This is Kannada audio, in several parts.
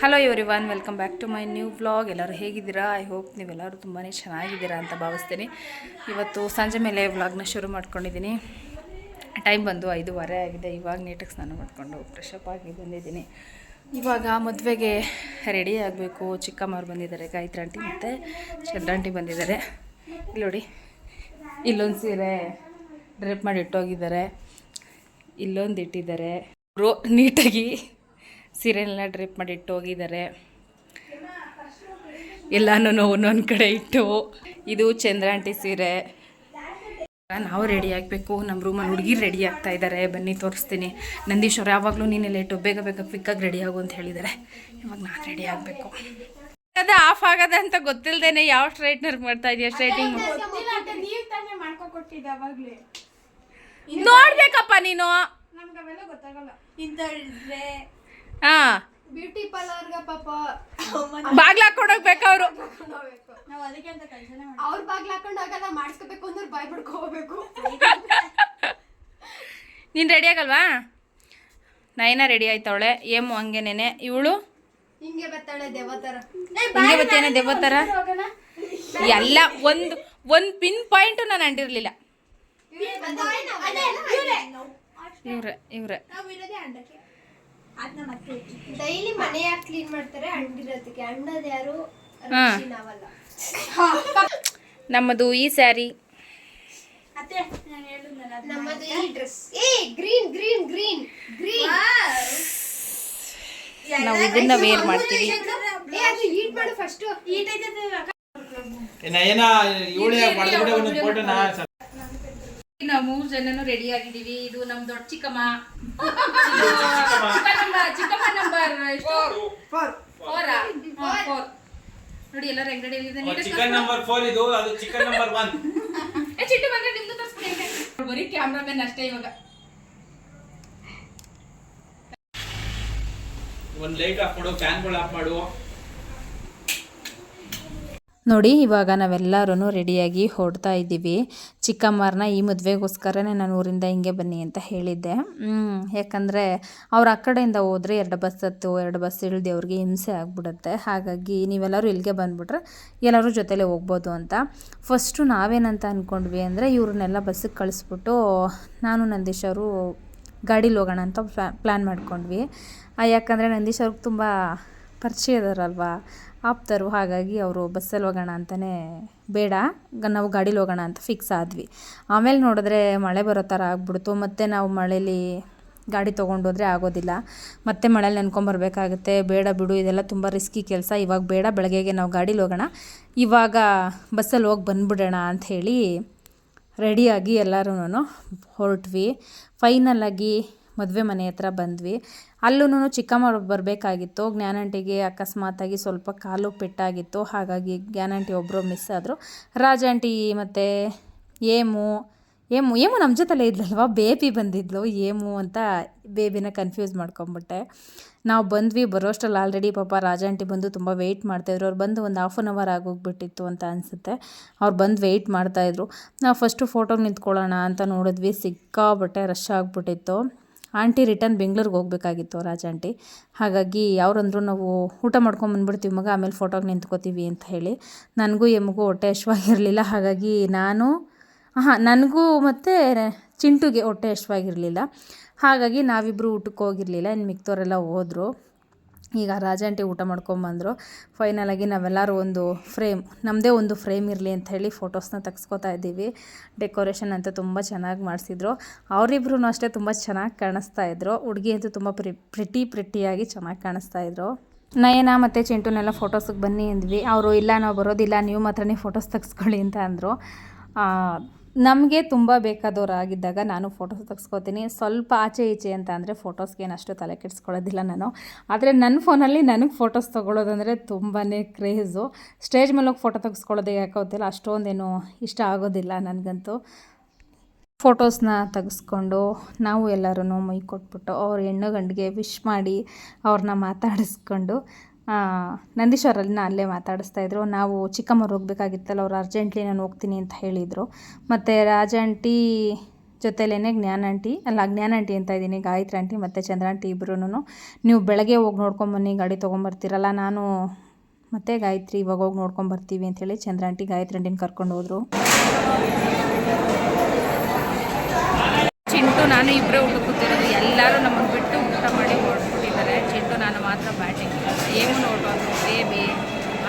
Hello everyone welcome back to my new vlog ಎಲ್ಲರೂ ಹೇಗಿದ್ದೀರಾ? ಐ ಹೋಪ್ ನೀವೆಲ್ಲರೂ ತುಂಬಾ ಚೆನ್ನಾಗಿದ್ದೀರಾ ಅಂತ ಭಾವಿಸ್ತೀನಿ. ಇವತ್ತು ಸಂಜೆ ಮೇಲೆ ವ್ಲಾಗ್ನ ಶುರು ಮಾಡ್ಕೊಂಡಿದ್ದೀನಿ. ಟೈಮ್ ಬಂದು ಐದೂವರೆ ಆಗಿದೆ. ಇವಾಗ ನೀಟಾಗಿ ಸ್ನಾನ ಮಾಡಿಕೊಂಡು ಫ್ರೆಶ್ ಅಪ್ ಆಗಿ ಬಂದಿದ್ದೀನಿ. ಇವಾಗ ಮದುವೆಗೆ ರೆಡಿ ಆಗಬೇಕು. ಚಿಕ್ಕಮ್ಮವ್ರು ಬಂದಿದ್ದಾರೆ, ಗಾಯತ್ರಿ ಆಂಟಿ ಮತ್ತು ಚಂದ್ರಾಂಟಿ ಬಂದಿದ್ದಾರೆ. ಇಲ್ಲಿ ನೋಡಿ, ಇಲ್ಲೊಂದು ಸೀರೆ ಡ್ರೆಪ್ ಮಾಡಿ ಇಟ್ಟೋಗಿದ್ದಾರೆ. ಇಲ್ಲೊಂದು ಇಟ್ಟಿದ್ದಾರೆ. ರೋ ನೀಟಾಗಿ ಸೀರೆನೆಲ್ಲ ಡ್ರಿಪ್ ಮಾಡಿ ಇಟ್ಟು ಹೋಗಿದ್ದಾರೆ. ಎಲ್ಲನೂ ಒಂದೊಂದು ಕಡೆ ಇಟ್ಟು. ಇದು ಚಂದ್ರಾಂಟಿ ಸೀರೆ. ನಾವು ರೆಡಿ ಆಗಬೇಕು. ನಮ್ಮ ರೂಮಲ್ಲಿ ಹುಡುಗಿ ರೆಡಿ ಆಗ್ತಾ ಇದ್ದಾರೆ ಬನ್ನಿ, ತೋರಿಸ್ತೀನಿ. ನಂದೀಶ್ವರ, ಯಾವಾಗಲೂ ನೀನು ಲೇಟು ಬೇಗ ಬೇಗ ಕ್ವಿಕ್ಕಾಗಿ ರೆಡಿ ಆಗು ಅಂತ ಹೇಳಿದ್ದಾರೆ ಇವಾಗ ನಾನು ರೆಡಿ ಆಗಬೇಕು. ಅದು ಆಫ್ ಆಗದ ಅಂತ ಗೊತ್ತಿಲ್ಲದೇನೆ ಯಾವ ಸ್ಟ್ರೈಟ್ನರ್ ಮಾಡ್ತಾ ಇದೆಯಾ? ಸ್ಟ್ರೈಟಿಂಗ್ ನೋಡ್ಬೇಕಪ್ಪ ನೀನು. ಹಾ. ಬ್ಯೂಟಿ ಪಾರ್ಲರ್ಗ ಪಾಪ. ಬಾಗ್ಲ ಹಾಕೊಂಡೋಗ್ಬೇಕು ಅವರು. ನಾವು ಅದಕ್ಕೆ ಅಂತ ಕೆಲಸನೇ ಅವ್ರ ಬಾಗ್ಲ ಹಾಕೊಂಡು ಹೋಗಲ್ಲ ಮಾಡಿಸ್ಕೋಬೇಕು ಅಂದ್ರೆ ಬಾಯ್ ಬಿಡ್ಕೋಬೇಕು ನೀನು ರೆಡಿ ಆಗಲ್ವಾ? ನಯನ ರೆಡಿ ಆಯ್ತವಳೆ ಏಮು ಹಂಗೇನೇನೆ. ಇವಳು? ಹಿಂಗೆ ಬತ್ತಾಳೆ ದೇವತರ. ಹಿಂಗೆ ಬತ್ತೇನೆ ದೇವತರ? ಎಲ್ಲ ಒಂದು ಒಂದು ಪಿನ್ ಪಾಯಿಂಟ್ ನಾನು ಅಂಟಿರಲಿಲ್ಲ. ಇವ್ರೆ ಇವ್ರೆ. ಡೈಲಿ ಮನೆ ಯಾಕೆ ಕ್ಲೀನ್ ಮಾಡ್ತಾರೆ ಅಂಡಿರೋದಕ್ಕೆ ಅಣ್ಣದ ಯಾರು. ನಾವಲ್ಲ. ನಮ್ಮದು ಈ ಸ್ಯಾರಿ. ಅತ್ತೆ ನಾನು ಹೇಳಿದ್ನಲ್ಲ ನಮ್ಮದು ಈ ಡ್ರೆಸ್ ಏ ಗ್ರೀನ್ ಗ್ರೀನ್ ಗ್ರೀನ್ ಗ್ರೀನ್. ನಾವು ಇದನ್ನ ವೇರ್ ಮಾಡ್ತೀವಿ. ಏ ಅದು ಹೀಟ್ ಮಾಡು ಫಸ್ಟ್ ಈಟೈತೆ ಏನ ಇವಳೆ ಮಾಡಿದ್ರೆ ಒಂದು ಫೋಟೋನ ನಾವು ಮೂರು ಜನನು ರೆಡಿ ಆಗಿದ್ದೀವಿ. ಇದು ನಮ್ ದೊಡ್ಡ ಚಿಕ್ಕಮ್ಮ. ಚಿಕ್ಕ ನಂಬರ್ ಚಿಕ್ಕಮ್ಮ ನಂಬರ್. ಎಷ್ಟು? ಫೋರಾ ಫೋರ್ ನೋಡಿ ಎಲ್ಲರೂ ಹೆಂಗ್ ರೆಡಿ ಚಿಕನ್ ನಂಬರ್ ಫೋರ್ ಇದು ಅದು ಚಿಕನ್ ನಂಬರ್ ಒನ್ ಏ ಚಿಟ್ಟು ಬಂದ್ರೆ ನಿಮ್ದು ತೋರಿಸ್ಬಿಡಿ ಬರೀ ಕ್ಯಾಮ್ರಾಮನ್ ಅಷ್ಟೇ ಇವಾಗ. ಒಂದ್ ಲೈಟ್ ಆಫ್ ಮಾಡು ಫ್ಯಾನ್ಗಳು ಆಫ್ ಮಾಡು. ನೋಡಿ, ಇವಾಗ ನಾವೆಲ್ಲರೂ ರೆಡಿಯಾಗಿ ಹೊಡ್ತಾ ಇದ್ದೀವಿ. ಚಿಕ್ಕಮ್ಮರನ್ನ ಈ ಮದುವೆಗೋಸ್ಕರನೇ ನಾನು ಊರಿಂದ ಹಿಂಗೆ ಬನ್ನಿ ಅಂತ ಹೇಳಿದ್ದೆ. ಯಾಕಂದರೆ ಅವ್ರ ಆ ಕಡೆಯಿಂದ ಹೋದರೆ ಎರಡು ಬಸ್ ಹತ್ತು, ಎರಡು ಬಸ್ ಇಳ್ದು ಅವ್ರಿಗೆ ಹಿಂಸೆ ಆಗಿಬಿಡುತ್ತೆ. ಹಾಗಾಗಿ ನೀವೆಲ್ಲರೂ ಇಲ್ಲಿಗೆ ಬಂದುಬಿಟ್ರೆ ಎಲ್ಲರೂ ಜೊತೆಲೇ ಹೋಗ್ಬೋದು ಅಂತ. ಫಸ್ಟು ನಾವೇನಂತ ಅಂದ್ಕೊಂಡ್ವಿ ಅಂದರೆ ಇವ್ರನ್ನೆಲ್ಲ ಬಸ್ಸಿಗೆ ಕಳಿಸ್ಬಿಟ್ಟು ನಾನು ನಂದೀಶ್ ಅವರು ಗಾಡೀಲಿ ಹೋಗೋಣ ಅಂತ ಪ್ಲ್ಯಾನ್ ಮಾಡ್ಕೊಂಡ್ವಿ. ಯಾಕಂದರೆ ನಂದೀಶ್ ಅವ್ರಿಗೆ ತುಂಬ ಪರಿಚಯ ಇದಾರಲ್ವಾ. ಆಪ್ತರು, ಹಾಗಾಗಿ ಅವರು ಬಸ್ಸಲ್ಲಿ ಹೋಗೋಣ ಅಂತಲೇ ಬೇಡ ನಾವು ಗಾಡೀಲಿ ಹೋಗೋಣ ಅಂತ ಫಿಕ್ಸ್ ಆದ್ವಿ. ಆಮೇಲೆ ನೋಡಿದ್ರೆ ಮಳೆ ಬರೋ ಥರ ಆಗ್ಬಿಡ್ತು. ಮತ್ತು ನಾವು ಮಳೇಲಿ ಗಾಡಿ ತೊಗೊಂಡೋದ್ರೆ ಆಗೋದಿಲ್ಲ. ಮತ್ತೆ ಮಳೇಲಿ ನೆನ್ಕೊಂಬರ್ಬೇಕಾಗುತ್ತೆ ಬೇಡ ಬಿಡು, ಇದೆಲ್ಲ ತುಂಬ ರಿಸ್ಕಿ ಕೆಲಸ. ಇವಾಗ ಬೇಡ, ಬೆಳಗ್ಗೆಗೆ ನಾವು ಗಾಡೀಲಿ ಹೋಗೋಣ. ಇವಾಗ ಬಸ್ಸಲ್ಲಿ ಹೋಗಿ ಬಂದುಬಿಡೋಣ ಅಂತ ಹೇಳಿ ರೆಡಿಯಾಗಿ ಎಲ್ಲರೂ ಹೊರಟ್ವಿ. ಫೈನಲಾಗಿ ಮದುವೆ ಮನೆ ಹತ್ರ ಬಂದ್ವಿ. ಅಲ್ಲೂ ಚಿಕ್ಕಮ್ಮ ಬರಬೇಕಾಗಿತ್ತು. ಜ್ಞಾನಂಟಿಗೆ ಅಕಸ್ಮಾತಾಗಿ ಸ್ವಲ್ಪ ಕಾಲು ಪೆಟ್ಟಾಗಿತ್ತು. ಹಾಗಾಗಿ ಜ್ಞಾನಂಟಿ ಒಬ್ಬರು ಮಿಸ್ ಆದರು. ರಾಜಾಂಟಿ ಮತ್ತು ಏಮು ಏಮು ಏಮು ನಮ್ಮ ಜೊತೆಲೇ ಇದ್ಲಲ್ವಾ? ಬೇಬಿ ಬಂದಿದ್ಲು. ಏಮು ಅಂತ ಬೇಬಿನ ಕನ್ಫ್ಯೂಸ್ ಮಾಡ್ಕೊಂಬಿಟ್ಟೆ. ನಾವು ಬಂದ್ವಿ, ಬರೋಷ್ಟರಲ್ಲಿ ಆಲ್ರೆಡಿ ಪಾಪ ರಾಜಾಂಟಿ ಬಂದು ತುಂಬ ವೆಯ್ಟ್ ಮಾಡ್ತಾಯಿದ್ರು ಅವ್ರು ಬಂದು ಒಂದು ಹಾಫ್ ಆನ್ ಅವರ್ ಆಗೋಗ್ಬಿಟ್ಟಿತ್ತು ಅಂತ ಅನಿಸುತ್ತೆ. ಅವ್ರು ಬಂದು ವೆಯ್ಟ್ ಮಾಡ್ತಾಯಿದ್ರು ನಾವು ಫಸ್ಟು ಫೋಟೋ ನಿಂತ್ಕೊಳ್ಳೋಣ ಅಂತ ನೋಡಿದ್ವಿ. ಸಿಕ್ಕಾಬಟ್ಟೆ ರಶ್ ಆಗಿಬಿಟ್ಟಿತ್ತು. ಆಂಟಿ ರಿಟರ್ನ್ ಬೆಂಗ್ಳೂರಿಗೆ ಹೋಗ್ಬೇಕಾಗಿತ್ತು ರಾಜ ಆಂಟಿ. ಹಾಗಾಗಿ ಅವ್ರಂದ್ರು ನಾವು ಊಟ ಮಾಡ್ಕೊಂಡು ಬಂದ್ಬಿಡ್ತೀವಿ ಮಗ, ಆಮೇಲೆ ಫೋಟೋಗೆ ನಿಂತ್ಕೋತೀವಿ ಅಂತ ಹೇಳಿ. ನನಗೂ ಎಮಗೂ ಹೊಟ್ಟೆ ಹಶ್ವಾಗಿರಲಿಲ್ಲ, ಹಾಗಾಗಿ ನಾನು ಹಾಂ ನನಗೂ ಮತ್ತು ಚಿಂಟುಗೆ ಹೊಟ್ಟೆ ಹಶ್ವಾಗಿರಲಿಲ್ಲ. ಹಾಗಾಗಿ ನಾವಿಬ್ಬರು ಊಟಕ್ಕೆ ಹೋಗಿರಲಿಲ್ಲ ಇನ್ನು ಮಿಕ್ತವರೆಲ್ಲ ಹೋದರು. ಈಗ ರಾಜಾಂಟಿ ಊಟ ಮಾಡ್ಕೊಂಬಂದರು. ಫೈನಲಾಗಿ ನಾವೆಲ್ಲರೂ ಒಂದು ಫ್ರೇಮ್ ನಮ್ಮದೇ ಒಂದು ಫ್ರೇಮ್ ಇರಲಿ ಅಂತ ಹೇಳಿ ಫೋಟೋಸ್ನ ತೆಗ್ಸ್ಕೊತಾ ಇದ್ದೀವಿ. ಡೆಕೋರೇಷನ್ ಅಂತ ತುಂಬ ಚೆನ್ನಾಗಿ ಮಾಡಿಸಿದ್ರು. ಅವರಿಬ್ರು ಅಷ್ಟೇ ತುಂಬ ಚೆನ್ನಾಗಿ ಕಾಣಿಸ್ತಾ ಇದ್ರು. ಹುಡುಗಿ ಅಂತೂ ತುಂಬ ಪ್ರಿ ಪ್ರಿಟಿ ಪ್ರಿಟಿಯಾಗಿ ಚೆನ್ನಾಗಿ ಕಾಣಿಸ್ತಾ ಇದ್ರು. ನಯನ ಮತ್ತು ಚಿಂಟುನೆಲ್ಲ ಫೋಟೋಸಿಗೆ ಬನ್ನಿ ಅಂದ್ವಿ. ಅವರು ಇಲ್ಲ, ನಾವು ಬರೋದಿಲ್ಲ, ನೀವು ಮಾತ್ರನೇ ಫೋಟೋಸ್ ತೆಗ್ಸ್ಕೊಳ್ಳಿ ಅಂತ ಅಂದರು. ನಮಗೆ ತುಂಬ ಬೇಕಾದವರಾಗಿದ್ದಾಗ ನಾನು ಫೋಟೋಸ್ ತೆಗ್ಸ್ಕೊತೀನಿ. ಸ್ವಲ್ಪ ಆಚೆ ಈಚೆ ಅಂತ ಅಂದರೆ ಫೋಟೋಸ್ಗೆ ಏನಷ್ಟು ತಲೆ ಕೆಡಿಸ್ಕೊಳ್ಳೋದಿಲ್ಲ ನಾನು. ಆದರೆ ನನ್ನ ಫೋನಲ್ಲಿ ನನಗೆ ಫೋಟೋಸ್ ತೊಗೊಳ್ಳೋದಂದರೆ ತುಂಬಾ ಕ್ರೇಜು ಸ್ಟೇಜ್ ಮೇಲೆ ಹೋಗಿ ಫೋಟೋ ತೆಗೆಸ್ಕೊಳ್ಳೋದೇ ಯಾಕೆ ಗೊತ್ತಿಲ್ಲ, ಅಷ್ಟೊಂದೇನು ಇಷ್ಟ ಆಗೋದಿಲ್ಲ ನನಗಂತೂ. ಫೋಟೋಸ್ನ ತೆಗೆಸ್ಕೊಂಡು ನಾವು ಎಲ್ಲರೂ ಮೈ ಕೊಟ್ಬಿಟ್ಟು ಅವ್ರ ಹೆಣ್ಣು ಗಂಡಿಗೆ ವಿಶ್ ಮಾಡಿ ಅವ್ರನ್ನ ಮಾತಾಡಿಸ್ಕೊಂಡು ನಂದೀಶ್ವರನ್ನ ಅಲ್ಲೇ ಮಾತಾಡಿಸ್ತಾ ಇದ್ರು. ನಾವು ಚಿಕ್ಕಮ್ಮರು ಹೋಗ್ಬೇಕಾಗಿತ್ತಲ್ಲ, ಅವ್ರು ಅರ್ಜೆಂಟ್ಲಿ ನಾನು ಹೋಗ್ತೀನಿ ಅಂತ ಹೇಳಿದರು. ಮತ್ತು ರಾಜಾಂಟಿ ಜೊತೆಲೇ ಜ್ಞಾನ ಆಂಟಿ, ಅಲ್ಲ ಜ್ಞಾನ ಆಂಟಿ ಅಂತ ಇದ್ದೀನಿ, ಗಾಯತ್ರಿ ಆಂಟಿ ಮತ್ತು ಚಂದ್ರ ಆಂಟಿ ಇಬ್ಬರೂ ನೀವು ಬೆಳಗ್ಗೆ ಹೋಗಿ ನೋಡ್ಕೊಂಬನ್ನಿ ಗಾಡಿ ತೊಗೊಂಬರ್ತೀರಲ್ಲ ನಾನು ಮತ್ತು ಗಾಯತ್ರಿ ಇವಾಗ ಹೋಗಿ ನೋಡ್ಕೊಂಬರ್ತೀವಿ ಅಂಥೇಳಿ ಚಂದ್ರ ಆಂಟಿ ಗಾಯತ್ರಿ ಆಂಟಿನ ಕರ್ಕೊಂಡು ಹೋದರು. ಚಿಂಟು, ನಾನು ಇಬ್ಬರೇ ಹುಡುಕುತ್ತಿರೋದು ಎಲ್ಲರೂ ನಮ್ಮನ್ನು ಬಿಟ್ಟು ಊಟ ಮಾಡಿ ಹೊರಟ್ಬಿಟ್ಟಿದ್ದಾರೆ ಚಿಂಟು ನಾನು ಮಾತ್ರ ಬ್ಯಾಟಿಂಗ್ ಏನು ನೋಡ್ಬೋದು ಬೇಬಿ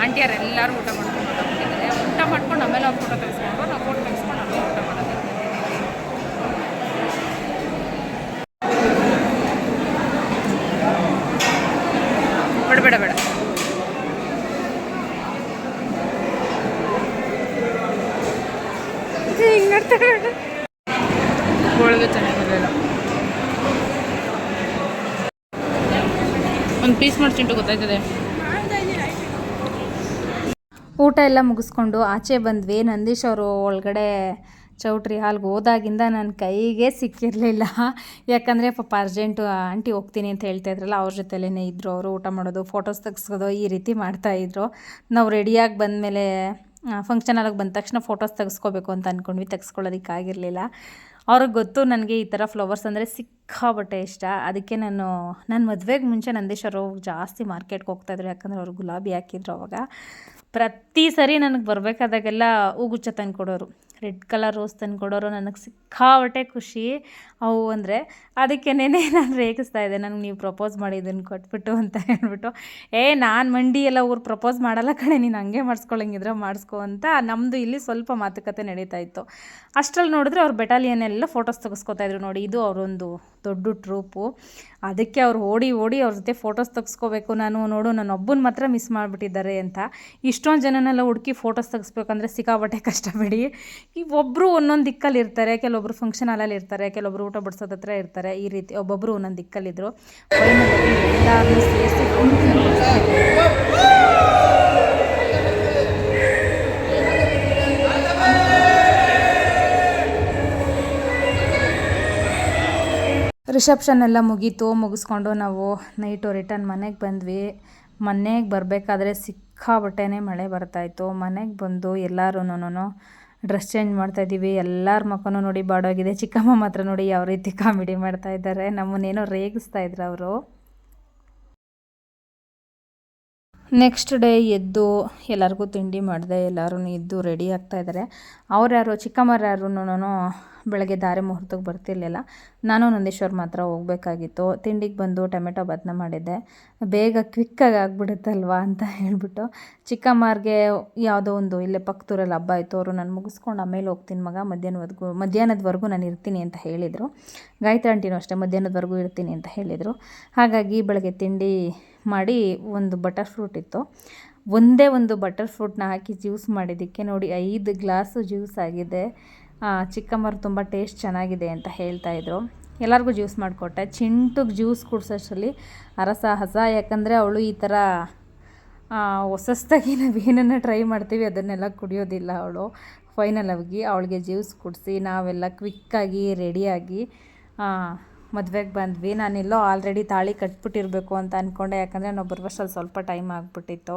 ಆಂಟಿಯರೆಲ್ಲರೂ ಊಟ ಮಾಡ್ಕೊಂಡು ಹೊರಟ್ಬಿಟ್ಟಿದ್ದಾರೆ ಊಟ ಮಾಡ್ಕೊಂಡು ಆಮೇಲೆ ಅವ್ರು ಫೋಟೋ ತೆಗೆಸ್ಕೊಂಡು ನಾವು ಫೋಟೋ ತೆಗೆಸ್ಕೊಂಡು ಆಮೇಲೆ ಊಟ ಮಾಡೋದು ಬೇಡ ಬೇಡ ಬೇಡ ಹಿಂಗೆ ನೋಡ್ತಾರೆ ಹೋಳಿಗೆ ಚೆನ್ನಾಗಿರಲಿಲ್ಲ ಒಂದು ಪೀಸ್ ಮಾಡಿ ಚಿಂಟು ಗೊತ್ತಾಯ್ತದೆ. ಊಟ ಎಲ್ಲ ಮುಗಿಸ್ಕೊಂಡು ಆಚೆ ಬಂದ್ವಿ. ನಂದೀಶ್ ಅವರು ಒಳಗಡೆ ಚೌಟ್ರಿ ಹಾಲ್ಗೆ ಹೋದಾಗಿಂದ ನನ್ನ ಕೈಗೆ ಸಿಕ್ಕಿರಲಿಲ್ಲ. ಯಾಕಂದರೆ ಪಾಪ ಅರ್ಜೆಂಟು ಆಂಟಿ ಹೋಗ್ತೀನಿ ಅಂತ ಹೇಳ್ತಾ ಇದ್ರಲ್ಲ, ಅವ್ರ ಜೊತೆಲೇ ಇದ್ದರು ಅವರು ಊಟ ಮಾಡೋದು ಫೋಟೋಸ್ ತೆಗ್ಸೋದು ಈ ರೀತಿ ಮಾಡ್ತಾಯಿದ್ರು ನಾವು ರೆಡಿಯಾಗಿ ಬಂದಮೇಲೆ ಫಂಕ್ಷನ್ ಅಲ್ಲಿಗೆ ಬಂದ ತಕ್ಷಣ ಫೋಟೋಸ್ ತೆಗೆಸ್ಕೋಬೇಕು ಅಂತ ಅಂದ್ಕೊಂಡ್ವಿ ತೆಗೆಸ್ಕೊಳ್ಳೋದಕ್ಕಾಗಿರಲಿಲ್ಲ. ಅವ್ರಿಗೆ ಗೊತ್ತು ನನಗೆ ಈ ಥರ ಫ್ಲವರ್ಸ್ ಅಂದರೆ ಸಿಕ್ಕಾಬಟ್ಟೆ ಇಷ್ಟ. ಅದಕ್ಕೆ ನಾನು ನನ್ನ ಮದುವೆಗೆ ಮುಂಚೆ ನಂದೀಶ್ವರ ಜಾಸ್ತಿ ಮಾರ್ಕೆಟ್ಗೆ ಹೋಗ್ತಾಯಿದ್ರು ಯಾಕಂದರೆ ಅವ್ರು ಗುಲಾಬಿ ಹಾಕಿದ್ರು ಅವಾಗ. ಪ್ರತಿ ಸರಿ ನನಗೆ ಬರಬೇಕಾದಾಗೆಲ್ಲ ಹೂಗುಚ್ಚ ತಂದು ಕೊಡೋರು ರೆಡ್ ಕಲರ್ ರೋಸ್ ತಂದು ಕೊಡೋರು ನನಗೆ ಸಿಕ್ಕಾಪಟ್ಟೆ ಖುಷಿ. ಅವು ಅಂದರೆ ಅದಕ್ಕೇನೆ ನಾನು ರೇಗಿಸ್ತಾ ಇದ್ದೆ. ನನಗೆ ನೀವು ಪ್ರಪೋಸ್ ಮಾಡಿ ಇದನ್ನು ಕೊಟ್ಬಿಟ್ಟು ಅಂತ ಹೇಳ್ಬಿಟ್ಟು, ಏ, ನಾನು ಮಂಡಿ ಎಲ್ಲ ಊರು ಪ್ರಪೋಸ್ ಮಾಡಲ್ಲ ಕಣೆ. ನೀನು ಹಂಗೆ ಮಾಡಿಸ್ಕೊಳಂಗಿದ್ರೆ ಮಾಡಿಸ್ಕೊ ಅಂತ. ನಮ್ಮದು ಇಲ್ಲಿ ಸ್ವಲ್ಪ ಮಾತುಕತೆ ನಡೀತಾ ಇತ್ತು. ಅಷ್ಟ್ರಲ್ಲಿ ನೋಡಿದ್ರೆ ಅವ್ರ ಬೆಟಾಲಿಯನ್ ಎಲ್ಲ ಫೋಟೋಸ್ ತೆಗೆಸ್ಕೊತಾ ಇದ್ರು ನೋಡಿ. ಇದು ಅವರೊಂದು ದೊಡ್ಡ ಟ್ರೂಪು ಅದಕ್ಕೆ ಅವ್ರು ಓಡಿ ಓಡಿ ಅವ್ರ ಜೊತೆ ಫೋಟೋಸ್ ತೆಗೆಸ್ಕೋಬೇಕು, ನಾನು ನೋಡು, ನನ್ನ ಒಬ್ಬನ ಮಾತ್ರ ಮಿಸ್ ಮಾಡಿಬಿಟ್ಟಿದ್ದಾರೆ ಅಂತ ಇಷ್ಟೊಂದು ಜನನೆಲ್ಲ ಹುಡುಕಿ ಫೋಟೋಸ್ ತೆಗೆಸ್ಬೇಕಂದ್ರೆ ಸಿಕ್ಕಾಬಟ್ಟೆ ಕಷ್ಟ ಬಿಡಿ. ಈ ಒಬ್ಬರು ಒಂದೊಂದು ದಿಕ್ಕಲ್ಲಿ ಇರ್ತಾರೆ, ಕೆಲವೊಬ್ರು ಫಂಕ್ಷನ್ ಹಾಲಲ್ಲಿ ಇರ್ತಾರೆ, ಕೆಲವೊಬ್ರು ಊಟ ಬಡಿಸೋದ ಹತ್ರ ಇರ್ತಾರೆ, ಈ ರೀತಿ ಒಬ್ಬೊಬ್ಬರು ಒಂದೊಂದು ದಿಕ್ಕಲ್ಲಿದ್ದರು ಸೇರಿಸಿ ರಿಸೆಪ್ಷನ್ ಎಲ್ಲ ಮುಗೀತು, ಮುಗಿಸ್ಕೊಂಡು ನಾವು ನೈಟು ರಿಟರ್ನ್ ಮನೆಗೆ ಬಂದ್ವಿ. ಮನೆಗೆ ಬರಬೇಕಾದ್ರೆ ಸಿಕ್ಕಾಬಟ್ಟೆನೇ ಮಳೆ ಬರ್ತಾಯಿತ್ತು. ಮನೆಗೆ ಬಂದು ಎಲ್ಲರೂ ಡ್ರೆಸ್ ಚೇಂಜ್ ಮಾಡ್ತಾಯಿದ್ದೀವಿ ಎಲ್ಲರ ಮಕ್ಕನೂ ನೋಡಿ ಬಾಡೋಗಿದೆ. ಚಿಕ್ಕಮ್ಮ ಮಾತ್ರ ನೋಡಿ ಯಾವ ರೀತಿ ಕಾಮಿಡಿ ಮಾಡ್ತಾ ಇದ್ದಾರೆ. ನಮ್ಮನ್ನೇನೋ ರೇಗಿಸ್ತಾ ಇದ್ರು ಅವರು. ನೆಕ್ಸ್ಟ್ ಡೇ ಎದ್ದು ಎಲ್ಲರಿಗೂ ತಿಂಡಿ ಮಾಡಿದೆ ಎಲ್ಲರೂ ಎದ್ದು ರೆಡಿ ಆಗ್ತಾ ಇದ್ದಾರೆ. ಅವ್ರು ಯಾರು ಚಿಕ್ಕಮ್ಮರು ಯಾರು ಬೆಳಗ್ಗೆ ದಾರೆ ಮುಹೂರ್ತಕ್ಕೆ ಬರ್ತಿರ್ಲಿಲ್ಲ. ನಾನು ನಂದೀಶ್ವರ್ ಮಾತ್ರ ಹೋಗಬೇಕಾಗಿತ್ತು. ತಿಂಡಿಗೆ ಬಂದು ಟೊಮೆಟೊ ಬಾತನ್ನ ಮಾಡಿದ್ದೆ. ಬೇಗ ಕ್ವಿಕ್ಕಾಗಿ ಆಗ್ಬಿಡುತ್ತಲ್ವಾ ಅಂತ ಹೇಳ್ಬಿಟ್ಟು ಚಿಕ್ಕಮ್ಮಾರ್ಗೆ ಯಾವುದೋ ಒಂದು ಇಲ್ಲೇ ಪಕ್ಕದೂರಲ್ಲಿ ಹಬ್ಬ ಇತ್ತು ಅವರು ನಾನು ಮುಗಿಸ್ಕೊಂಡು ಆಮೇಲೆ ಹೋಗ್ತೀನಿ ಮಗ. ಮಧ್ಯಾಹ್ನವರೆಗೂ ಮಧ್ಯಾಹ್ನದವರೆಗೂ ನಾನು ಇರ್ತೀನಿ ಅಂತ ಹೇಳಿದರು. ಗಾಯತ್ರಿ ಆಂಟಿನೂ ಅಷ್ಟೇ ಮಧ್ಯಾಹ್ನದವರೆಗೂ ಇರ್ತೀನಿ ಅಂತ ಹೇಳಿದರು. ಹಾಗಾಗಿ ಬೆಳಗ್ಗೆ ತಿಂಡಿ ಮಾಡಿ ಒಂದು ಬಟರ್ ಫ್ರೂಟ್ ಇತ್ತು. ಒಂದೇ ಒಂದು ಬಟರ್ ಫ್ರೂಟ್ನ ಹಾಕಿ ಜ್ಯೂಸ್ ಮಾಡಿದ್ದಕ್ಕೆ ನೋಡಿ ಐದು ಗ್ಲಾಸು ಜ್ಯೂಸ್ ಆಗಿದೆ. ಚಿಕ್ಕಮ್ಮರು ತುಂಬ ಟೇಸ್ಟ್ ಚೆನ್ನಾಗಿದೆ ಅಂತ ಹೇಳ್ತಾ ಹೇಳ್ತಾಯಿದ್ರು ಎಲ್ಲರಿಗೂ ಜ್ಯೂಸ್ ಮಾಡಿಕೊಟ್ಟೆ. ಚಿಂಟುಗೆ ಜ್ಯೂಸ್ ಕುಡ್ಸೋಷ್ಟರಲ್ಲಿ ಅರಸಾಹಸ ಯಾಕಂದರೆ ಅವಳು ಈ ಥರ ಹೊಸಸ್ತಾಗಿ ನಾವು ಏನನ್ನ ಟ್ರೈ ಮಾಡ್ತೀವಿ ಅದನ್ನೆಲ್ಲ ಕುಡಿಯೋದಿಲ್ಲ ಅವಳು. ಫೈನಲ್ ಆಗಿ ಅವಳಿಗೆ ಜ್ಯೂಸ್ ಕುಡಿಸಿ ನಾವೆಲ್ಲ ಕ್ವಿಕ್ಕಾಗಿ, ರೆಡಿಯಾಗಿ ಮದುವೆಗೆ ಬಂದ್ವಿ. ನಾನೆಲ್ಲೋ ಆಲ್ರೆಡಿ ತಾಳಿ ಕಟ್ಬಿಟ್ಟಿರಬೇಕು ಅಂತ ಅಂದ್ಕೊಂಡೆ ಯಾಕಂದರೆ ನಾವು ಬರುವಷ್ಟರಲ್ಲಿ ಸ್ವಲ್ಪ ಟೈಮ್ ಆಗಿಬಿಟ್ಟಿತ್ತು.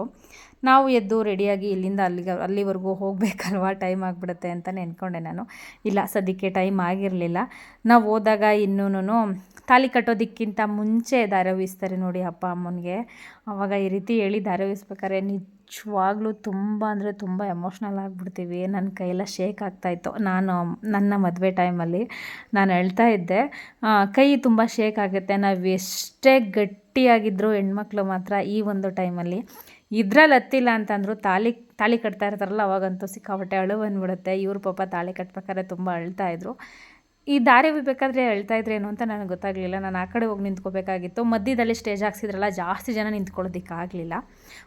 ನಾವು ಎದ್ದು ರೆಡಿಯಾಗಿ ಇಲ್ಲಿಂದ ಅಲ್ಲಿಗೆ, ಅಲ್ಲಿವರೆಗೂ ಹೋಗಬೇಕಲ್ವ? ಟೈಮ್ ಆಗಿಬಿಡುತ್ತೆ ಅಂತ ನೆನ್ಕೊಂಡೆ ನಾನು. ಇಲ್ಲ, ಸದ್ಯಕ್ಕೆ ಟೈಮ್ ಆಗಿರಲಿಲ್ಲ. ನಾವು ಹೋದಾಗ ಇನ್ನೂ ತಾಳಿ ಕಟ್ಟೋದಕ್ಕಿಂತ ಮುಂಚೆ ದಾರೆ ಉಯಿಸ್ತಾರೆ ನೋಡಿ ಅಪ್ಪ ಅಮ್ಮನಿಗೆ. ಆವಾಗ ಈ ರೀತಿ ಹೇಳಿ ದಾರೆ ಉಯಿಸ್ಬೇಕಾದ್ರೆ ನಿಜವಾಗ್ಲೂ ತುಂಬ ಅಂದರೆ ತುಂಬ ಎಮೋಷ್ನಲ್ ಆಗಿಬಿಡ್ತೀವಿ. ನನ್ನ ಕೈಯೆಲ್ಲ ಶೇಕ್ ಆಗ್ತಾಯಿತ್ತು ನಾನು, ನನ್ನ ಮದುವೆ ಟೈಮಲ್ಲಿ ನಾನು ಹೇಳ್ತಾ ಇದ್ದೆ ಕೈ ತುಂಬ ಶೇಕ್ ಆಗುತ್ತೆ. ನಾವು ಎಷ್ಟೇ ಗಟ್ಟಿಯಾಗಿದ್ದರೂ ಹೆಣ್ಮಕ್ಳು ಮಾತ್ರ ಈ ಒಂದು ಟೈಮಲ್ಲಿ ಇದ್ರಲ್ಲಿ ಹತ್ತಿಲ್ಲ ಅಂತಂದ್ರು ತಾಳಿ ತಾಳಿ ಕಟ್ತಾ ಇರ್ತಾರಲ್ಲ, ಅವಾಗಂತೂ ಸಿಕ್ಕಾಪಟ್ಟೆ ಅಳು ಬಂದ್ಬಿಡುತ್ತೆ. ಇವ್ರ ಪಾಪ ತಾಳಿ ಕಟ್ಬೇಕಾದ್ರೆ ತುಂಬ ಅಳ್ತಾ ಇದ್ರು. ಈ ದಾರಿ ಬೇಕಾದ್ರೆ ಹೇಳ್ತಾ ಇದ್ರೇನು ಅಂತ ನನಗೆ ಗೊತ್ತಾಗಲಿಲ್ಲ. ನಾನು ಆ ಕಡೆ ಹೋಗಿ ನಿಂತ್ಕೋಬೇಕಾಗಿತ್ತು. ಮಧ್ಯದಲ್ಲಿ ಸ್ಟೇಜ್ ಹಾಕ್ಸಿದ್ರಲ್ಲ, ಜಾಸ್ತಿ ಜನ ನಿಂತ್ಕೊಳ್ಳೋದಕ್ಕಾಗಲಿಲ್ಲ.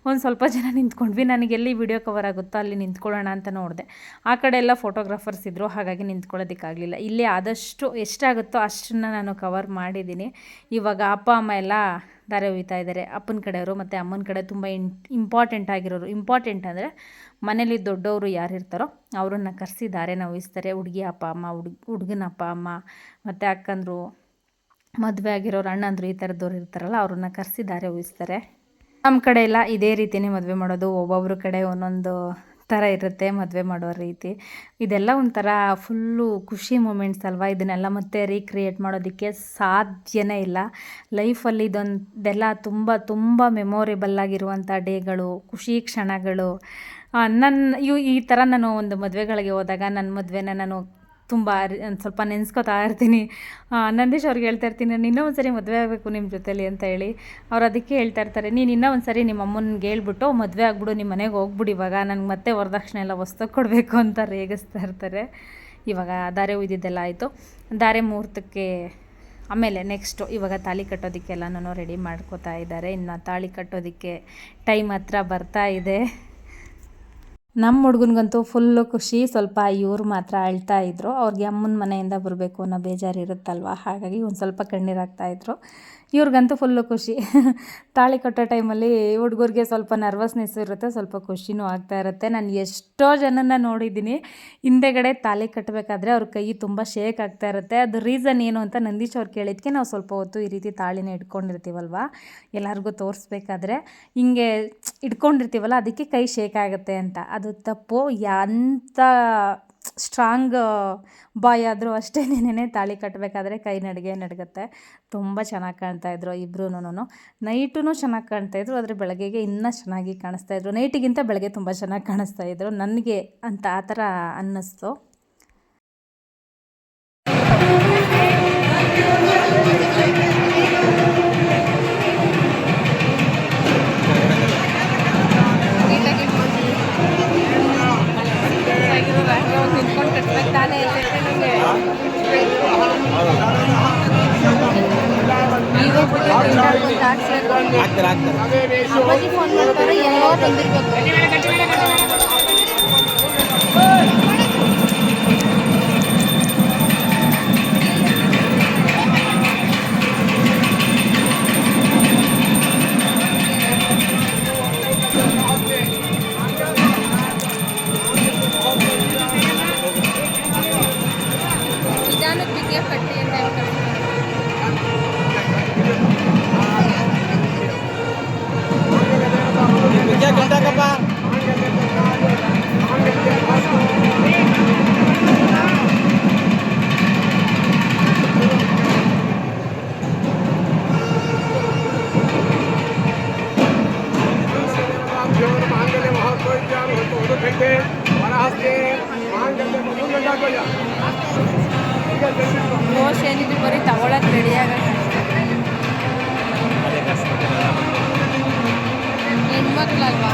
ಒಂದು ಸ್ವಲ್ಪ ಜನ ನಿಂತ್ಕೊಂಡ್ವಿ. ನನಗೆ ಎಲ್ಲಿ ವಿಡಿಯೋ ಕವರ್ ಆಗುತ್ತೋ ಅಲ್ಲಿ ನಿಂತ್ಕೊಳ್ಳೋಣ ಅಂತ ನೋಡಿದೆ. ಆ ಕಡೆ ಎಲ್ಲ ಫೋಟೋಗ್ರಾಫರ್ಸ್ ಇದ್ದರು ಹಾಗಾಗಿ ನಿಂತ್ಕೊಳ್ಳೋದಕ್ಕಾಗಲಿಲ್ಲ. ಇಲ್ಲಿ ಆದಷ್ಟು ಎಷ್ಟಾಗುತ್ತೋ ಅಷ್ಟನ್ನು ನಾನು ಕವರ್ ಮಾಡಿದ್ದೀನಿ. ಇವಾಗ ಅಪ್ಪ, ಅಮ್ಮ ಎಲ್ಲ ದಾರೆ ಒಯ್ತಾ ಇದ್ದಾರೆ. ಅಪ್ಪನ ಕಡೆಯವರು ಮತ್ತು ಅಮ್ಮನ ಕಡೆ ತುಂಬ ಇನ್ ಇಂಪಾರ್ಟೆಂಟ್ ಆಗಿರೋರು. ಇಂಪಾರ್ಟೆಂಟ್ ಅಂದರೆ ಮನೇಲಿ ದೊಡ್ಡವರು ಯಾರು ಇರ್ತಾರೋ ಅವರನ್ನು ಕರೆಸಿ ದಾರೆನ ಒಯ್ಸ್ತಾರೆ ಹುಡುಗಿ ಅಪ್ಪ, ಅಮ್ಮ, ಹುಡುಗ, ಹುಡುಗನ ಅಪ್ಪ, ಅಮ್ಮ ಮತ್ತು ಅಕ್ಕಂದರು, ಮದುವೆ ಆಗಿರೋರು, ಅಣ್ಣಂದರು ಈ ಥರದವ್ರು ಇರ್ತಾರಲ್ಲ ಅವ್ರನ್ನ ಕರೆಸಿ ದಾರೆ ಒಯ್ಸ್ತಾರೆ. ನಮ್ಮ ಕಡೆ ಎಲ್ಲ ಇದೇ ರೀತಿಯೇ ಮದುವೆ ಮಾಡೋದು. ಒಬ್ಬೊಬ್ಬರ ಕಡೆ ಒಂದೊಂದು ಥರ ಇರುತ್ತೆ ಮದುವೆ ಮಾಡೋ ರೀತಿ. ಇದೆಲ್ಲ ಒಂಥರ ಫುಲ್ಲು ಖುಷಿ ಮೂಮೆಂಟ್ಸ್ ಅಲ್ವಾ? ಇದನ್ನೆಲ್ಲ ಮತ್ತೆ ರೀಕ್ರಿಯೇಟ್ ಮಾಡೋದಕ್ಕೆ ಸಾಧ್ಯನೇ ಇಲ್ಲ. ಲೈಫಲ್ಲಿ ಇದೊಂದೆಲ್ಲ ತುಂಬ ತುಂಬ ಮೆಮೊರೇಬಲ್ ಆಗಿರುವಂಥ ಡೇಗಳು, ಖುಷಿ ಕ್ಷಣಗಳು. ನನ್ನ ಇವು ಈ ಥರ ನಾನು ಒಂದು ಮದುವೆಗಳಿಗೆ ಹೋದಾಗ ನನ್ನ ಮದುವೆನ ನಾನು ತುಂಬ ಸ್ವಲ್ಪ ನೆನೆಸ್ಕೊತಾ ಇರ್ತೀನಿ. ನಂದೀಶ್ ಅವ್ರಿಗೆ ಹೇಳ್ತಾ ಇರ್ತೀನಿ ನಾನು ಇನ್ನೂ ಒಂದು ಸರಿ ಮದುವೆ ಆಗಬೇಕು ನಿಮ್ಮ ಜೊತೇಲಿ ಅಂತ ಹೇಳಿ. ಅವ್ರು ಅದಕ್ಕೆ ಹೇಳ್ತಾ ಇರ್ತಾರೆ, ನೀನು ಇನ್ನೂ ಒಂದು ಸರಿ ನಿಮ್ಮ ಅಮ್ಮನಿಗೆ ಹೇಳ್ಬಿಟ್ಟು ಮದುವೆ ಆಗ್ಬಿಡು ನಿಮ್ಮ ಮನೆಗೆ ಹೋಗ್ಬಿಡು ಇವಾಗ ನನಗೆ ಮತ್ತೆ ವರದಕ್ಷಿಣೆ ಎಲ್ಲ ವಸ್ತು ಕೊಡಬೇಕು ಅಂತ ರೇಗಿಸ್ತಾ ಇರ್ತಾರೆ. ಇವಾಗ ದಾರೆ ಉಯ್ದಿದ್ದೆಲ್ಲ ಆಯಿತು. ದಾರೆ ಮುಹೂರ್ತಕ್ಕೆ ಆಮೇಲೆ ನೆಕ್ಸ್ಟು ಇವಾಗ ತಾಳಿ ಕಟ್ಟೋದಕ್ಕೆಲ್ಲನೂ ರೆಡಿ ಮಾಡ್ಕೋತಾ ಇದ್ದಾರೆ. ಇನ್ನು ತಾಳಿ ಕಟ್ಟೋದಕ್ಕೆ ಟೈಮ್ ಹತ್ರ ಬರ್ತಾ ಇದೆ. ನಮ್ಮ ಹುಡುಗನಿಗಂತೂ ಫುಲ್ಲು ಖುಷಿ. ಸ್ವಲ್ಪ ಇವ್ರು ಮಾತ್ರ ಅಳ್ತಾ ಇದ್ರು. ಅವ್ರಿಗೆ ಅಮ್ಮನ ಮನೆಯಿಂದ ಬರಬೇಕು ಅನ್ನೋ ಬೇಜಾರು ಇರುತ್ತಲ್ವ? ಹಾಗಾಗಿ ಒಂದು ಸ್ವಲ್ಪ ಕಣ್ಣೀರು ಹಾಕ್ತಾ ಇದ್ರು. ಇವ್ರಿಗಂತೂ ಫುಲ್ಲು ಖುಷಿ. ತಾಳಿ ಕಟ್ಟೋ ಟೈಮಲ್ಲಿ ಹುಡುಗರಿಗೆ ಸ್ವಲ್ಪ ನರ್ವಸ್ನೆಸ್ ಇರುತ್ತೆ, ಸ್ವಲ್ಪ ಖುಷಿನೂ ಆಗ್ತಾ ಇರುತ್ತೆ. ನಾನು ಎಷ್ಟೋ ಜನನ ನೋಡಿದ್ದೀನಿ, ಹಿಂದೆಗಡೆ ತಾಳಿ ಕಟ್ಟಬೇಕಾದ್ರೆ ಅವ್ರ ಕೈ ತುಂಬ ಶೇಕ್ ಆಗ್ತಾ ಇರುತ್ತೆ. ಅದು ರೀಸನ್ ಏನು ಅಂತ ನಂದೀಶ್ ಅವ್ರು ಕೇಳಿದ್ಕೆ ನಾವು ಸ್ವಲ್ಪ ಹೊತ್ತು ಈ ರೀತಿ ತಾಳಿನ ಇಟ್ಕೊಂಡಿರ್ತೀವಲ್ವ? ಎಲ್ಲರಿಗೂ ತೋರಿಸ್ಬೇಕಾದ್ರೆ ಹಿಂಗೆ ಇಟ್ಕೊಂಡಿರ್ತೀವಲ್ಲ, ಅದಕ್ಕೆ ಕೈ ಶೇಕ್ ಆಗುತ್ತೆ ಅಂತ. ಅದು ತಪ್ಪು. ಎಂಥ ಸ್ಟ್ರಾಂಗ್ ಬಾಯ್ ಆದರೂ ಅಷ್ಟೇ ನೆನೆ ತಾಳಿ ಕಟ್ಟಬೇಕಾದ್ರೆ ಕೈ ನಡಿಗೆ ನಡಗುತ್ತೆ. ತುಂಬ ಚೆನ್ನಾಗಿ ಕಾಣ್ತಾ ಇದ್ರು ಇಬ್ರೂನು ನೈಟೂ ಚೆನ್ನಾಗಿ ಕಾಣ್ತಾ ಇದ್ರು, ಆದರೆ ಬೆಳಗ್ಗೆಗೆ ಇನ್ನೂ ಚೆನ್ನಾಗಿ ಕಾಣಿಸ್ತಾ ಇದ್ರು. ನೈಟಿಗಿಂತ ಬೆಳಗ್ಗೆ ತುಂಬ ಚೆನ್ನಾಗಿ ಕಾಣಿಸ್ತಾ ಇದ್ರು. ನನಗೆ ಅಂತ ಆ ಥರ ಅನ್ನಿಸ್ತು. ಮೋಸ್ಟ್ ಏನಿದ್ರು ಬರೀ ತಗೊಳಕ್ಕೆ ರೆಡಿ ಹೆಣ್ಮಕ್ಳಲ್ವಾ?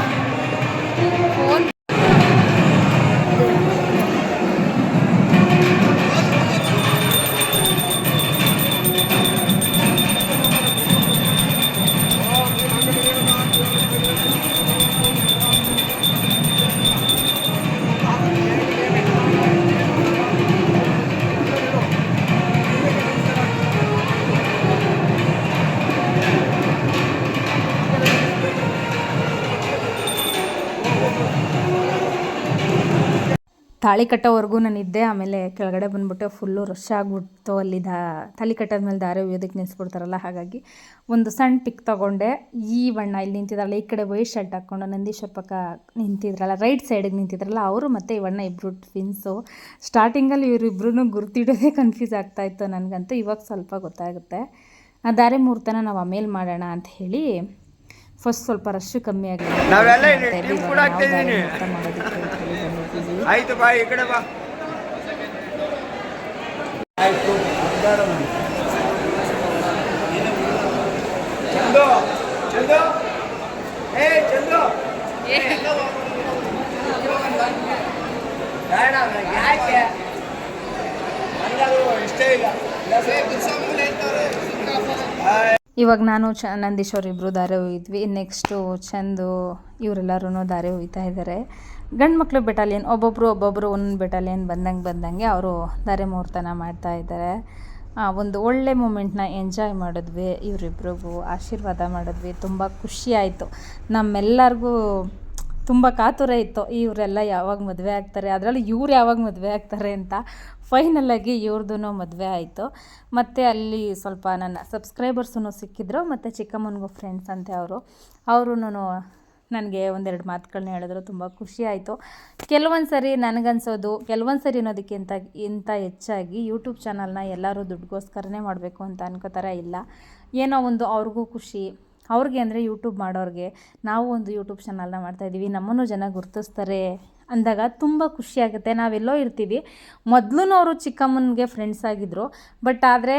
ಫೋನ್ ತಾಳಿ ಕಟ್ಟೋವರೆಗೂ ನಾನು ಇದ್ದೆ ಆಮೇಲೆ ಕೆಳಗಡೆ ಬಂದ್ಬಿಟ್ಟು ಫುಲ್ಲು ರಶ್ ಆಗಿಬಿಡ್ತು. ಅಲ್ಲಿ ದಾ ತಾಳಿ ಕಟ್ಟೋದ್ಮೇಲೆ ದಾರೆ ಒಯ್ಯೋದಕ್ಕೆ ನಿಲ್ಲಿಸ್ಬಿಡ್ತಾರಲ್ಲ ಹಾಗಾಗಿ ಒಂದು ಸಣ್ಣ ಪಿಕ್ ತೊಗೊಂಡೆ. ಈ ಬಣ್ಣ ಇಲ್ಲಿ ನಿಂತಿದ್ರಲ್ಲ ಈ ಕಡೆ ವೈಟ್ ಶರ್ಟ್ ಹಾಕ್ಕೊಂಡು ನಂದೀಶ್ವರ ಪಕ್ಕ ನಿಂತಿದ್ರಲ್ಲ ರೈಟ್ ಸೈಡಿಗೆ ನಿಂತಿದ್ರಲ್ಲ ಅವರು ಮತ್ತು ಈ ಬಣ್ಣ ಇಬ್ಬರು ಟ್ವಿನ್ಸು ಸ್ಟಾರ್ಟಿಂಗಲ್ಲಿ ಇವರಿಬ್ರು ಗುರುತಿಡೋದೇ ಕನ್ಫ್ಯೂಸ್ ಆಗ್ತಾಯಿತ್ತು ನನಗಂತೂ ಇವಾಗ ಸ್ವಲ್ಪ ಗೊತ್ತಾಗುತ್ತೆ. ಆ ದಾರೆ ಮುಹೂರ್ತನ ನಾವು ಆಮೇಲೆ ಮಾಡೋಣ ಅಂತ ಹೇಳಿ ಫಸ್ಟ್ ಸ್ವಲ್ಪ ರಶ್ ಕಮ್ಮಿ ಆಗಿದೆ ಮಾಡೋದಕ್ಕೆ. ಆಯ್ತು ಬಾ ಈ ಕಡೆ ಬಾ. ಆಯ್ತು ಚಂದು ಚಂದು. ಏ ಚಂದು. ಬೇಡ ಯಾಕೆ? ಇಷ್ಟ ಇಲ್ಲ. ಇವಾಗ ನಾನು ಚ ನಂದೀಶ್ ಇಬ್ಬರು ದಾರೆ ಹೋಗಿದ್ವಿ. ನೆಕ್ಸ್ಟು ಚಂದು ಇವರೆಲ್ಲರೂ ದಾರಿ ಹೋಗ್ತಾ ಇದ್ದಾರೆ ಗಂಡು ಮಕ್ಕಳು ಬೆಟಾಲಿಯನ್ ಒಬ್ಬೊಬ್ಬರು ಒಬ್ಬೊಬ್ಬರು ಒಂದು ಬೆಟಾಲಿಯನ್ ಬಂದಂಗೆ ಬಂದಂಗೆ ಅವರು ದಾರೆ ಮುಹೂರ್ತನ ಮಾಡ್ತಾ ಒಂದು ಒಳ್ಳೆ ಮೂಮೆಂಟ್ನ ಎಂಜಾಯ್ ಮಾಡಿದ್ವಿ ಇವರಿಬ್ರಿಗೂ, ಆಶೀರ್ವಾದ ಮಾಡಿದ್ವಿ, ತುಂಬ ಖುಷಿ ಆಯಿತು. ನಮ್ಮೆಲ್ಲರಿಗೂ ತುಂಬ ಕಾತುರ ಇತ್ತು, ಇವರೆಲ್ಲ ಯಾವಾಗ ಮದುವೆ ಆಗ್ತಾರೆ, ಅದರಲ್ಲೂ ಇವ್ರು ಯಾವಾಗ ಮದುವೆ ಆಗ್ತಾರೆ ಅಂತ ಫೈನಲಾಗಿ ಇವ್ರದ್ದು ಮದುವೆ ಆಯಿತು. ಮತ್ತು ಅಲ್ಲಿ ಸ್ವಲ್ಪ ನನ್ನ ಸಬ್ಸ್ಕ್ರೈಬರ್ಸೂ ಸಿಕ್ಕಿದ್ರು, ಮತ್ತು ಚಿಕ್ಕಮ್ಮನಿಗೂ ಫ್ರೆಂಡ್ಸ್ ಅಂತೆ ಅವರು. ಅವರು ನನಗೆ ಒಂದೆರಡು ಮಾತುಗಳನ್ನ ಹೇಳಿದ್ರು, ತುಂಬ ಖುಷಿ ಆಯಿತು. ಕೆಲವೊಂದು ಸರಿ ನನಗನ್ಸೋದು ಕೆಲವೊಂದು ಸರಿ ಅನ್ನೋದಕ್ಕಿಂತ ಇಂಥ ಹೆಚ್ಚಾಗಿ ಯೂಟ್ಯೂಬ್ ಚಾನಲ್ನ ಎಲ್ಲರೂ ದುಡ್ಡುಗೋಸ್ಕರನೇ ಮಾಡಬೇಕು ಅಂತ ಅನ್ಕೋತಾರೆ ಇಲ್ಲ. ಏನೋ ಒಂದು ಅವ್ರಿಗೂ ಖುಷಿ. ಅವ್ರಿಗೆ ಅಂದರೆ ಯೂಟ್ಯೂಬ್ ಮಾಡೋರಿಗೆ ನಾವು ಒಂದು ಯೂಟ್ಯೂಬ್ ಚಾನಲ್ನ ಮಾಡ್ತಾಯಿದ್ದೀವಿ ನಮ್ಮನ್ನು ಜನ ಗುರುತಿಸ್ತಾರೆ ಅಂದಾಗ ತುಂಬ ಖುಷಿಯಾಗುತ್ತೆ ನಾವೆಲ್ಲೋ ಇರ್ತೀವಿ. ಮೊದಲು ಅವರು ಚಿಕ್ಕಮ್ಮನಿಗೆ ಫ್ರೆಂಡ್ಸ್ ಆಗಿದ್ದರು ಬಟ್ ಆದರೆ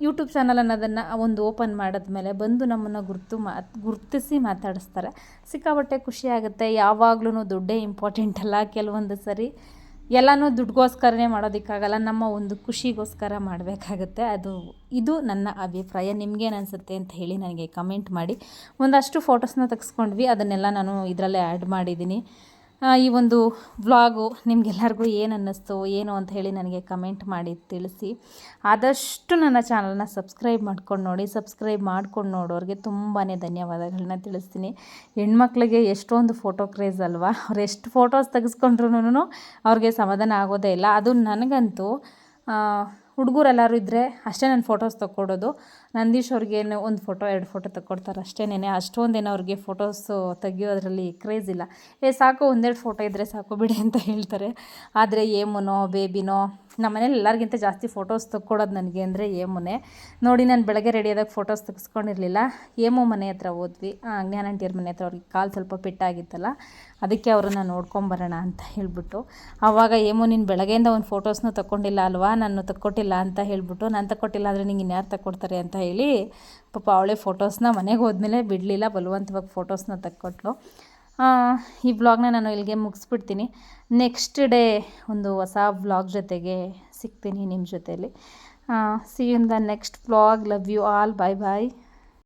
ಯೂಟ್ಯೂಬ್ ಚಾನಲ್ ಅನ್ನೋದನ್ನು ಒಂದು ಓಪನ್ ಮಾಡಿದ್ಮೇಲೆ ಬಂದು ನಮ್ಮನ್ನು ಗುರುತು ಮಾತ್ ಗುರ್ತಿಸಿ ಮಾತಾಡಿಸ್ತಾರೆ. ಸಿಕ್ಕಾಪಟ್ಟೆ ಖುಷಿ ಆಗುತ್ತೆ. ಯಾವಾಗ್ಲೂ ದುಡ್ಡೇ ಇಂಪಾರ್ಟೆಂಟ್ ಅಲ್ಲ ಕೆಲವೊಂದು ಸರಿ. ಎಲ್ಲನೂ ದುಡ್ಡುಗೋಸ್ಕರನೇ ಮಾಡೋದಕ್ಕಾಗಲ್ಲ. ನಮ್ಮ ಒಂದು ಖುಷಿಗೋಸ್ಕರ ಮಾಡಬೇಕಾಗತ್ತೆ. ಅದು, ಇದು ನನ್ನ ಅಭಿಪ್ರಾಯ. ನಿಮಗೇನು ಅನಿಸುತ್ತೆ ಅಂತ ಹೇಳಿ ನನಗೆ ಕಮೆಂಟ್ ಮಾಡಿ. ಒಂದಷ್ಟು ಫೋಟೋಸ್ನ ತೆಗೆಸ್ಕೊಂಡ್ವಿ. ಅದನ್ನೆಲ್ಲ ನಾನು ಇದರಲ್ಲೇ ಆ್ಯಡ್ ಮಾಡಿದ್ದೀನಿ. ಈ ಒಂದು ವ್ಲಾಗು ನಿಮಗೆಲ್ಲರಿಗೂ ಏನು ಅನ್ನಿಸ್ತು, ಏನು ಅಂತ ಹೇಳಿ ನನಗೆ ಕಮೆಂಟ್ ಮಾಡಿ ತಿಳಿಸಿ. ಆದಷ್ಟು ನನ್ನ ಚಾನಲ್ನ ಸಬ್ಸ್ಕ್ರೈಬ್ ಮಾಡ್ಕೊಂಡು ನೋಡಿ, ಸಬ್ಸ್ಕ್ರೈಬ್ ಮಾಡ್ಕೊಂಡು ನೋಡೋರಿಗೆ ತುಂಬಾ ಧನ್ಯವಾದಗಳನ್ನ ತಿಳಿಸ್ತೀನಿ. ಹೆಣ್ಮಕ್ಳಿಗೆ ಎಷ್ಟೊಂದು ಫೋಟೋ ಕ್ರೇಜ್ ಅಲ್ವಾ? ಅವ್ರು ಎಷ್ಟು ಫೋಟೋಸ್ ತೆಗೆಸ್ಕೊಂಡ್ರು ಅವ್ರಿಗೆ ಸಮಾಧಾನ ಆಗೋದೇ ಇಲ್ಲ. ಅದು ನನಗಂತೂ ಹುಡುಗರೆಲ್ಲರೂ ಇದ್ದರೆ ಅಷ್ಟೇ ನಾನು ಫೋಟೋಸ್ ತಕ್ಕೊಡೋದು. ನಂದೀಶ್ ಅವ್ರಿಗೇನು ಒಂದು ಫೋಟೋ, ಎರಡು ಫೋಟೋ ತಕ್ಕೊಡ್ತಾರೆ ಅಷ್ಟೇನೆ ಅಷ್ಟೊಂದೇನು ಅವ್ರಿಗೆ ಫೋಟೋಸು ತೆಗಿಯೋದ್ರಲ್ಲಿ ಕ್ರೇಜ್ ಇಲ್ಲ. ಏ, ಸಾಕು, ಒಂದೆರಡು ಫೋಟೋ ಇದ್ದರೆ ಸಾಕು ಬಿಡಿ ಅಂತ ಹೇಳ್ತಾರೆ. ಆದರೆ ಏಮುನೋ ಬೇಬಿನೋ ನಮ್ಮ ಮನೇಲಿ ಎಲ್ಲರಿಗಿಂತ ಜಾಸ್ತಿ ಫೋಟೋಸ್ ತಕ್ಕೊಡೋದು ನನಗೆ ಅಂದರೆ ಏಮುನೇ. ನೋಡಿ, ನಾನು ಬೆಳಗ್ಗೆ ರೆಡಿಯಾದಾಗ ಫೋಟೋಸ್ ತೆಗೆಸ್ಕೊಂಡಿರಲಿಲ್ಲ. ಏಮು ಮನೆ ಹತ್ರ ಹೋದ್ವಿ. ಜ್ಞಾನಂಟಿಯರ್ ಮನೆ ಹತ್ರ ಅವ್ರಿಗೆ ಕಾಲು ಸ್ವಲ್ಪ ಪೆಟ್ಟಾಗಿತ್ತಲ್ಲ. ಅದಕ್ಕೆ ಅವ್ರನ್ನ ನೋಡ್ಕೊಂಬರೋಣ ಅಂತ ಹೇಳ್ಬಿಟ್ಟು. ಆವಾಗ ಏಮು, ನೀನು ಬೆಳಗ್ಗೆಯಿಂದ ಒಂದು ಫೋಟೋಸ್ನೂ ತಗೊಂಡಿಲ್ಲ ಅಲ್ವಾ? ನಾನು ತಕ್ಕೊಟ್ಟಿಲ್ಲ ಅಂತ ಹೇಳಿಬಿಟ್ಟು. ನಾನು ತಕ್ಕೊಟ್ಟಿಲ್ಲ ಆದರೆ ನಿಂಗೆ ಇನ್ಯಾರು ತಕ್ಕೊಡ್ತಾರೆ ಅಂತ ಹೇಳಿ, ಪಾಪ ಅವಳೇ ಫೋಟೋಸ್ನ ಮನೆಗೆ ಹೋದ್ಮೇಲೆ ಬಿಡಲಿಲ್ಲ, ಬಲವಂತವಾಗಿ ಫೋಟೋಸ್ನ ತಕ್ಕೊಟ್ಲು. ಈ ವ್ಲಾಗ್ನ ನಾನು ಇಲ್ಲಿಗೆ ಮುಗಿಸ್ಬಿಡ್ತೀನಿ. ನೆಕ್ಸ್ಟ್ ಡೇ ಒಂದು ಹೊಸ ವ್ಲಾಗ್ ಜೊತೆಗೆ ಸಿಗ್ತೀನಿ ನಿಮ್ಮ ಜೊತೆಯಲ್ಲಿ see in the next vlog love you all bye bye